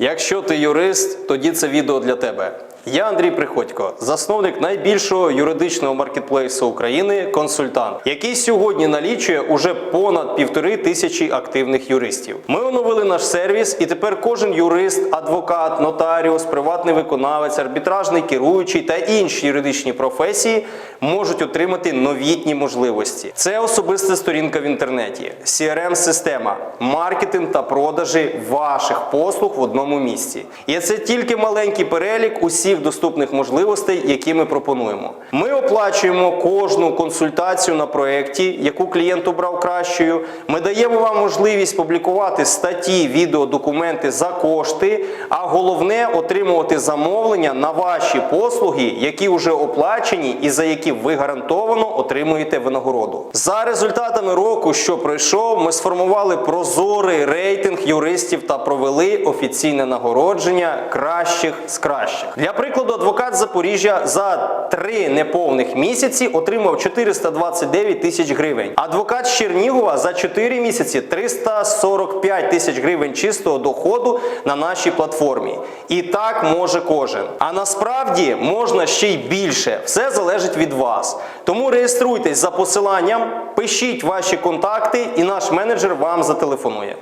Якщо ти юрист, тоді це відео для тебе. Я Андрій Приходько, засновник найбільшого юридичного маркетплейсу України консультант, який сьогодні налічує уже понад півтори тисячі активних юристів. Ми оновили наш сервіс, і тепер кожен юрист, адвокат, нотаріус, приватний виконавець, арбітражний керуючий та інші юридичні професії можуть отримати новітні можливості. Це особиста сторінка в інтернеті, crm система маркетинг та продажі ваших послуг в одному місці. І це тільки маленький перелік усіх доступних можливостей, які ми пропонуємо. Ми оплачуємо кожну консультацію на проєкті, яку клієнт обрав кращою. Ми даємо вам можливість публікувати статті, відео, документи за кошти, головне отримувати замовлення на ваші послуги, які вже оплачені і за які ви гарантовано отримуєте винагороду. За результатами року, що пройшов, ми сформували прозорий рейтинг юристів та провели офіційне нагородження кращих з кращих. Для прикладу, адвокат Запоріжжя за три неповних місяці отримав 429 тисяч гривень. Адвокат Чернігова за 4 місяці 345 тисяч гривень чистого доходу на нашій платформі. І так може кожен. А насправді можна ще й більше. Все залежить від вас. Тому реєструйтесь за посиланням, пишіть ваші контакти, і наш менеджер вам зателефонує.